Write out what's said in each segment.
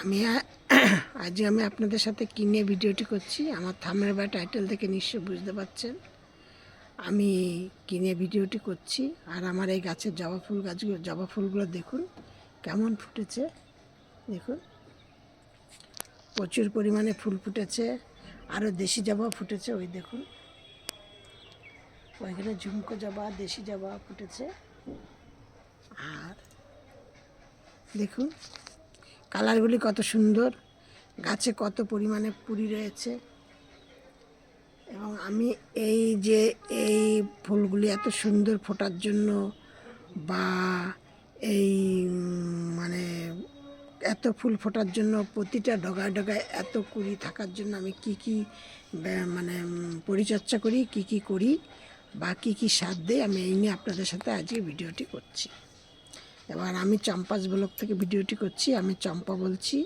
আমি আজ আমি আপনাদের সাথে কিনে ভিডিওটি করছি, আমার থামের বা টাইটেল থেকে নিশ্চয় বুঝতে পারছেন। আমি কিনে ভিডিওটি করছি, আর আমার এই গাছের জবা ফুল গাছগুলো, জবা ফুলগুলো দেখুন, কেমন ফুটেছে, দেখুন। প্রচুর পরিমাণে ফুল ফুটেছে, আরও দেশি জবা ফুটেছে, ওই দেখুন। ওইখানে ঝুমকো জবা, দেশি জবা ফুটেছে। আর দেখুন, কালারগুলি কত সুন্দর, গাছে কত পরিমাণে পুরি রয়েছে। এবং আমি এই যে এই ফুলগুলি এত সুন্দর ফোটার জন্য বা এই মানে এত ফুল ফোটার জন্য প্রতিটা ডগায় ডগায় এত কুড়ি থাকার জন্য আমি কি কি মানে পরিচর্যা করি, কি কি করি বা কি কি সার দিই, আমি এই নিয়ে আপনাদের সাথে আজকে ভিডিওটি করছি। এবার আমি চম্পাস ব্লক থেকে ভিডিওটি করছি, আমি চম্পা বলছি।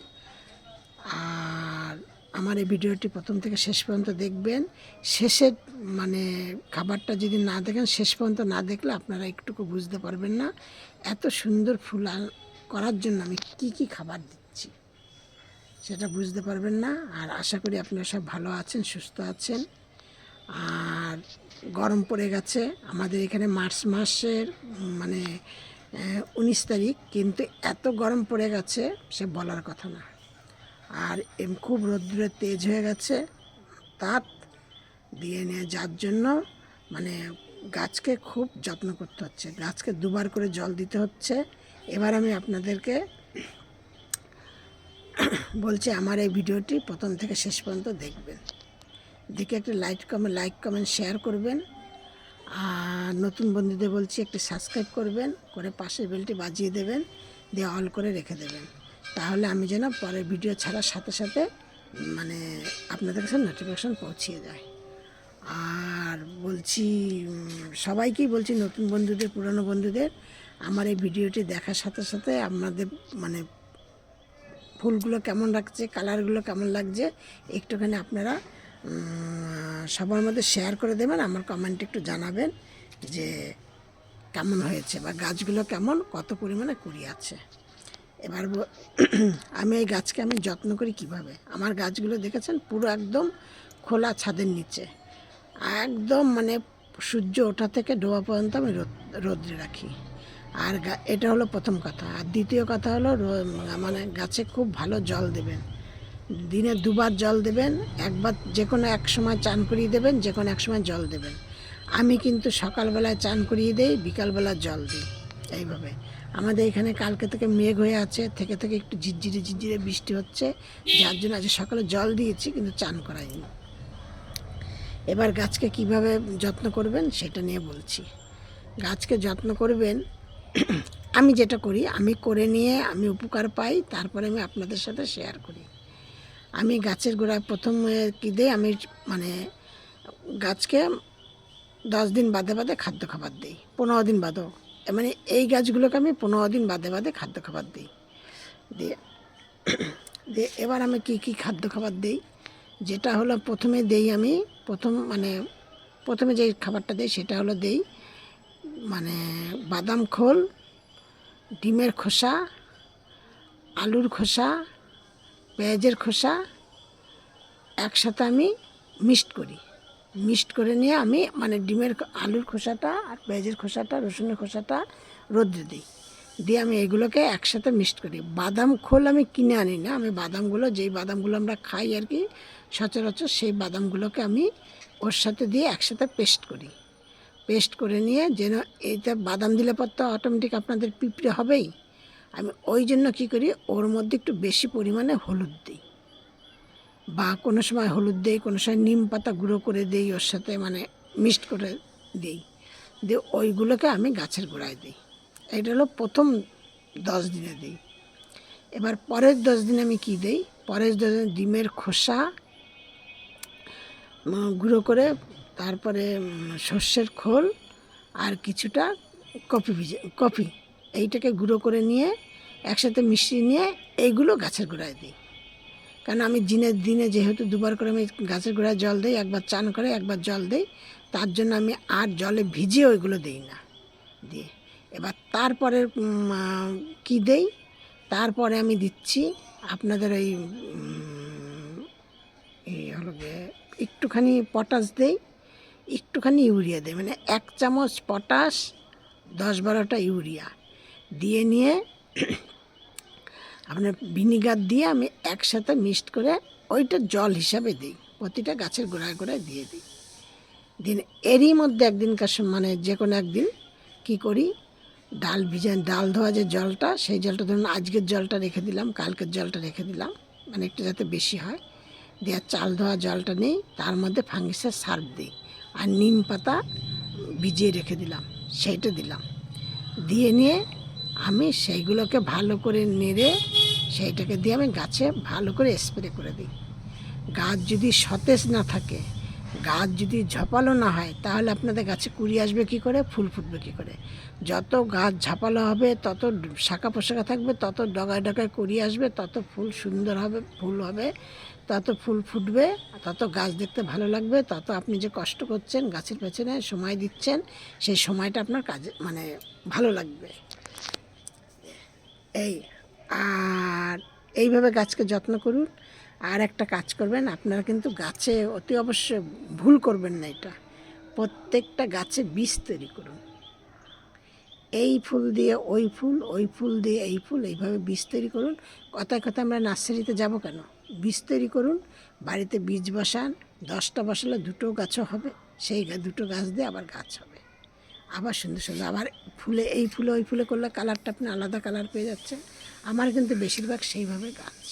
আর আমার এই ভিডিওটি প্রথম থেকে শেষ পর্যন্ত দেখবেন। শেষের মানে খাবারটা যদি না দেখেন, শেষ পর্যন্ত না দেখলে আপনারা একটুকু বুঝতে পারবেন না এত সুন্দর ফুল করার জন্য আমি কি কি খাবার দিচ্ছি, সেটা বুঝতে পারবেন না। আর আশা করি আপনারা সব ভালো আছেন, সুস্থ আছেন। আর গরম পড়ে গেছে। আমাদের এখানে মার্চ মাসের মানে উনিশ তারিখ, কিন্তু এত গরম পড়ে গেছে, সে বলার কথা না। আর এম খুব রৌদ্রের তেজ হয়ে গেছে তাপ দিয়ে নিয়ে যার জন্য মানে গাছকে খুব যত্ন করতে হচ্ছে। গাছকে দুবার করে জল দিতে হচ্ছে। এবার আমি আপনাদেরকে বলছি, আমার এই ভিডিওটি প্রথম থেকে শেষ পর্যন্ত দেখবেন। দেখে একটা like comment like, comment, share করবেন। আর নতুন বন্ধুদের বলছি একটু সাবস্ক্রাইব করবেন, করে পাশের বেলটি বাজিয়ে দেবেন দিয়ে অল করে রেখে দেবেন। তাহলে আমি যেন পরের ভিডিও ছাড়ার সাথে সাথে মানে আপনাদের কাছে নোটিফিকেশান পৌঁছিয়ে যায়। আর বলছি সবাইকেই বলছি নতুন বন্ধুদের, পুরনো বন্ধুদের, আমার এই ভিডিওটি দেখার সাথে সাথে আপনাদের মানে ফুলগুলো কেমন লাগছে কালারগুলো কেমন লাগছে, একটুখানি আপনারা সবার মধ্যে শেয়ার করে দেবেন, আমার কমেন্টে একটু জানাবেন যে কেমন হয়েছে বা গাছগুলো কেমন, কত পরিমাণে কুড়ি আছে। এবার আমি এই গাছকে আমি যত্ন করি কীভাবে? আমার গাছগুলো দেখেছেন, পুরো একদম খোলা ছাদের নিচে। একদম মানে সূর্য ওঠা থেকে ডোবা পর্যন্ত আমি রোদ, রোদ্রে রাখি। আর এটা হলো প্রথম কথা। আর দ্বিতীয় কথা হলো মানে গাছে খুব ভালো জল দেবেন। দিনে দুবার জল দেবেন, একবার যে কোনো এক সময় চান করিয়ে দেবেন যে কোনো এক সময় জল দেবেন। আমি কিন্তু সকালবেলায় চান করিয়ে দেই, বিকালবেলা জল দিই, এইভাবে। আমাদের এখানে কালকে থেকে মেঘ হয়ে আছে, থেকে থেকে একটু ঝিরঝিরে ঝিরঝিরে বৃষ্টি হচ্ছে, যার জন্য আজ সকালে জল দিয়েছি, কিন্তু চান করাইনি। এবার গাছকে কীভাবে যত্ন করবেন সেটা নিয়ে বলছি। গাছকে যত্ন করবেন, আমি যেটা করি, আমি করে নিয়ে আমি উপকার পাই, তারপরে আমি আপনাদের সাথে শেয়ার করি। আমি গাছের গোড়ায় প্রথম কী দিই, আমি মানে গাছকে দশ দিন বাদে বাদে খাদ্য খাবার দিই, পনেরো দিন বাদেও মানে এই গাছগুলোকে আমি পনেরো দিন বাদে বাদে খাদ্য খাবার দিই। দিয়ে দিয়ে এবার আমি কি কি খাদ্য খাবার দিই, যেটা হলো প্রথমে দেই আমি, প্রথম মানে প্রথমে যে খাবারটা দেই সেটা হলো দেই মানে বাদাম খোল, ডিমের খোসা, আলুর খোসা পেঁয়াজের খোসা একসাথে আমি মিক্সড করি। মিক্সড করে নিয়ে আমি মানে ডিমের আলুর খোসাটা আর পেঁয়াজের খোসাটা, রসুনের খোসাটা রোদ্রে দিই। দিয়ে আমি এগুলোকে একসাথে মিক্সড করি। বাদাম খোল আমি কিনে আনি না। আমি বাদামগুলো, যেই বাদামগুলো আমরা খাই আর কি, সচরাচর সেই বাদামগুলোকে আমি ওর সাথে দিয়ে একসাথে পেস্ট করি। পেস্ট করে নিয়ে যেন এইটা বাদাম দিলে পর তো অটোমেটিক আপনাদের পিঁপড়ে হবেই। আমি ওই জন্য কী করি, ওর মধ্যে একটু বেশি পরিমাণে হলুদ দিই। বা কোনো সময় হলুদ দিই, কোনো সময় নিম পাতা গুঁড়ো করে দিই, ওর সাথে মানে মিক্সড করে দিই। দিয়ে ওইগুলোকে আমি গাছের গোড়ায় দিই। এটা হলো প্রথম দশ দিনে দিই। এবার পরের দশ দিনে আমি কী দিই, পরের দশ দিনে ডিমের খোসা গুঁড়ো করে তারপরে সর্ষের খোল আর কিছুটা কফি ভিজে কফি এইটাকে গুঁড়ো করে নিয়ে একসাথে মিশিয়ে নিয়ে এইগুলো গাছের গোড়ায় দিই। কারণ আমি দিনের দিনে যেহেতু দুবার করে আমি গাছের গোড়ায় জল দিই, একবার চান করে একবার জল দিই, তার জন্য আমি আর জলে ভিজিয়ে ওইগুলো দিই না। দিয়ে এবার তারপরে কী দেই? তারপরে আমি দিচ্ছি আপনাদের ওই এই হলো গিয়ে একটুখানি পটাশ দেই, একটুখানি ইউরিয়া দেয় মানে এক চামচ পটাশ, দশ বারোটা ইউরিয়া। দিয়ে নিয়ে আপনার ভিনিগার দিয়ে আমি একসাথে মিক্সড করে ওইটা জল হিসাবে দিই। প্রতিটা গাছের গোড়ায় গোড়ায় দিয়ে দিই। দিন এরই মধ্যে একদিনকার মানে যে কোনো একদিন কি করি? ডাল ভিজে, ডাল ধোয়া যে জলটা, সেই জলটা ধরুন আজকের জলটা রেখে দিলাম, কালকের জলটা রেখে দিলাম মানে একটু যাতে বেশি হয়। দিয়ে চাল ধোয়া জলটা নেই, তার মধ্যে ফাঙ্গিসের সার্ফ দিই আর নিম পাতা ভিজিয়ে রেখে দিলাম সেইটা দিলাম। দিয়ে নিয়ে আমি সেইগুলোকে ভালো করে নেড়ে সেইটাকে দিয়ে আমি গাছে ভালো করে স্প্রে করে দিই। গাছ যদি সতেজ না থাকে, গাছ যদি ঝপালো না হয়, তাহলে আপনাদের গাছে কুড়ি আসবে কি করে? ফুল ফুটবে কি করে? যত গাছ ঝাপালো হবে, তত শাখা পোশাখা থাকবে, তত ডগায় ডগায় কুড়ি আসবে, তত ফুল সুন্দর হবে, ফুল হবে, তত ফুল ফুটবে, তত গাছ দেখতে ভালো লাগবে, তত আপনি যে কষ্ট করছেন, গাছের পেছনে সময় দিচ্ছেন, সেই সময়টা আপনার কাজে মানে ভালো লাগবে। এই, আর এইভাবে গাছকে যত্ন করুন। আর একটা কাজ করবেন, আপনারা কিন্তু গাছে অতি অবশ্যই ভুল করবেন না এটা। প্রত্যেকটা গাছে বীজ তৈরি করুন। এই ফুল দিয়ে ওই ফুল ওই ফুল দিয়ে এই ফুল, এইভাবে বীজ তৈরি করুন। কথায় কথা আমরা নার্সারিতে যাব কেন? বীজ তৈরি করুন, বাড়িতে বীজ বসান, দশটা বসালে দুটো গাছও হবে, সেই দুটো গাছ দিয়ে আবার গাছ হবে। আবার সুন্দর সুন্দর, আবার ফুলে, এই ফুলে, ওই ফুলে করলে কালারটা আপনি আলাদা কালার পেয়ে যাচ্ছেন। আমার কিন্তু বেশিরভাগ সেইভাবে গাছ।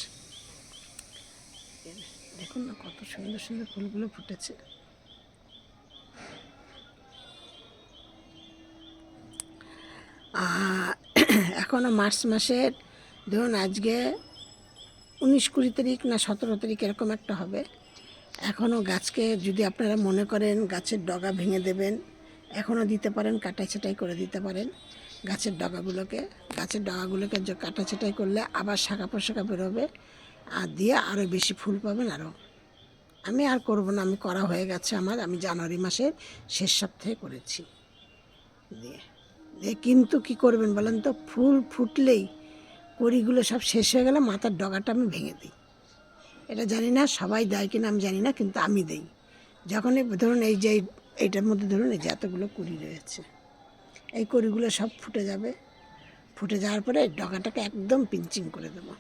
দেখুন না কত সুন্দর সুন্দর ফুলগুলো ফুটেছে। এখনও মার্চ মাসের, ধরুন আজকে উনিশ কুড়ি তারিখ না সতেরো তারিখ এরকম একটা হবে। এখনও গাছকে যদি আপনারা মনে করেন গাছের ডগা ভেঙে দেবেন এখনও দিতে পারেন, কাটাই ছাটাই করে দিতে পারেন গাছের ডগাগুলোকে। গাছের ডগাগুলোকে কাটা ছাটাই করলে আবার শাখা পোশাখা বেরোবে আর দিয়ে আরও বেশি ফুল পাবেন আরও আমি আর করব না, আমি করা হয়ে গেছে আমার, আমি জানুয়ারি মাসের শেষ সপ্তাহে করেছি। দিয়ে দিয়ে কিন্তু কি করবেন বলেন তো, ফুল ফুটলেই কড়িগুলো সব শেষ হয়ে গেলে মাথার ডগাটা আমি ভেঙে দিই। এটা জানি না সবাই দেয় কিনা আমি জানি না, কিন্তু আমি দেই। যখনই ধরুন এই যে এইটার মধ্যে ধরুন এই যে এতগুলো কুড়ি রয়েছে, এই কড়িগুলো সব ফুটে যাবে। ফুটে যাওয়ার পরে ডগাটাকে একদম পিঞ্চিং করে দেবো।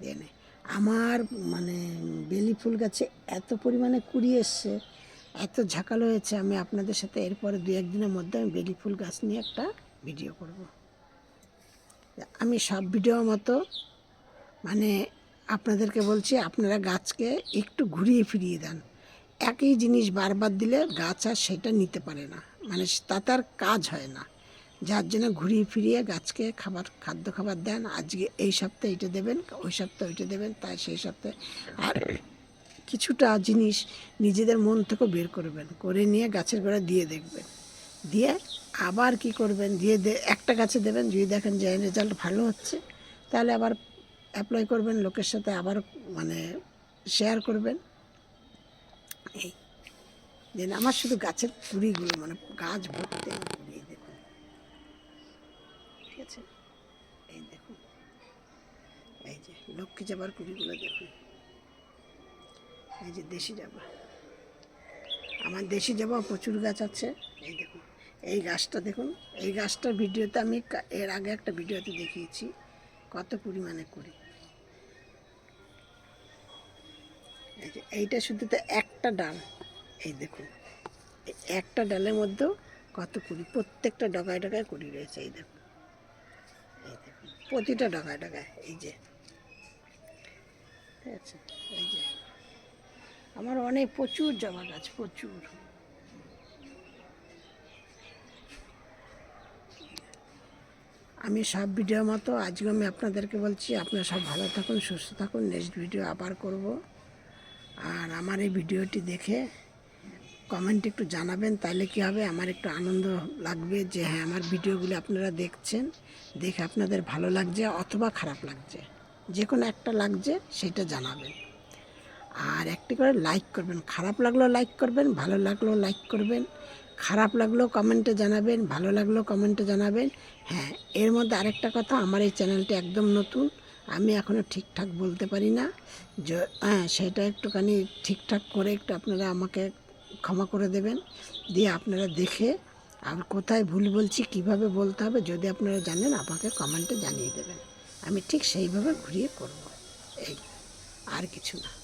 দিয়ে নে। আমার মানে বেলি ফুল গাছে এত পরিমাণে কুড়ি এসছে, এত ঝাঁকালো হয়েছে, আমি আপনাদের সাথে এরপরে দু একদিনের মধ্যে আমি বেলি ফুল গাছ নিয়ে একটা ভিডিও করব। আমি সব ভিডিও মতো মানে আপনাদেরকে বলছি, আপনারা গাছকে একটু ঘুরিয়ে ফিরিয়ে দেন। একই জিনিস বারবার দিলে গাছ আর সেটা নিতে পারে না। মানে তাতে আর কাজ হয় না। যার জন্য ঘুরিয়ে ফিরিয়ে গাছকে খাবার, খাদ্য খাবার দেন। আজকে এই সপ্তাহে এটা দেবেন, ওই সপ্তাহে ওইটা দেবেন, তাই সেই সপ্তাহে। আর কিছুটা জিনিস নিজেদের মন থেকেও বের করবেন, করে নিয়ে গাছের গোড়া দিয়ে দেখবেন। দিয়ে আবার কি করবেন? দিয়ে একটা গাছে দেবেন, যদি দেখেন যে রেজাল্ট ভালো হচ্ছে, তাহলে আবার অ্যাপ্লাই করবেন, লোকের সাথে আবার মানে শেয়ার করবেন। এই দেন আমার শুধু গাছের কুড়িগুলো মানে গাছ ভর্তি কুড়ি দেখুন। ঠিক আছে? এই দেখুন। এই যে, লক্ষ্মী যাবার কুড়িগুলো দেখুন। এই যে, দেশি জাবা আমার দেশি জাবা প্রচুর গাছ আছে। এই দেখুন। এই গাছটা দেখুন। এই গাছটার ভিডিওতে আমি এর আগে একটা ভিডিওতে দেখিয়েছি কত পরিমাণে করি এইটা শুধু তো একটা ডাল। এই দেখুন একটা ডালের মধ্যেও কত কুড়ি, প্রত্যেকটা ডগায় ডগায় কুড়ি রয়েছে, এই দেখুন। এই দেখুন, প্রতিটা ডগায় ডগায়, এই যে। ঠিক আছে, এই যে। আমার অনেক, প্রচুর জবা গাছ, প্রচুর। আমি সব ভিডিও মতো আজকে আমি আপনাদেরকে বলছি, আপনারা সব ভালো থাকুন, সুস্থ থাকুন। নেক্সট ভিডিও আবার করব। আর আমার এই ভিডিওটি দেখে কমেন্ট একটু জানাবেন, তাহলে কি হবে? আমার একটু আনন্দ লাগবে যে হ্যাঁ আমার ভিডিওগুলো আপনারা দেখছেন, দেখে আপনাদের ভালো লাগছে অথবা খারাপ লাগছে। যে কোনো একটা লাগছে, সেটা জানাবেন। আর একটি করে লাইক করবেন। খারাপ লাগলেও লাইক করবেন, ভালো লাগলেও লাইক করবেন। খারাপ লাগলেও কমেন্টে জানাবেন, ভালো লাগলেও কমেন্টে জানাবেন। হ্যাঁ এর মধ্যে আরেকটা কথা, আমার এই চ্যানেলটি একদম নতুন। আমি এখনও ঠিকঠাক বলতে পারি না। হ্যাঁ সেটা একটুখানি ঠিকঠাক করে একটু আপনারা আমাকে ক্ষমা করে দেবেন। দিয়ে আপনারা দেখে আর কোথায় ভুল বলছি, কীভাবে বলতে হবে, যদি আপনারা জানেন, আমাকে কমেন্টে জানিয়ে দেবেন। আমি ঠিক সেইভাবে ঘুরিয়ে করব। এই, আর কিছু না।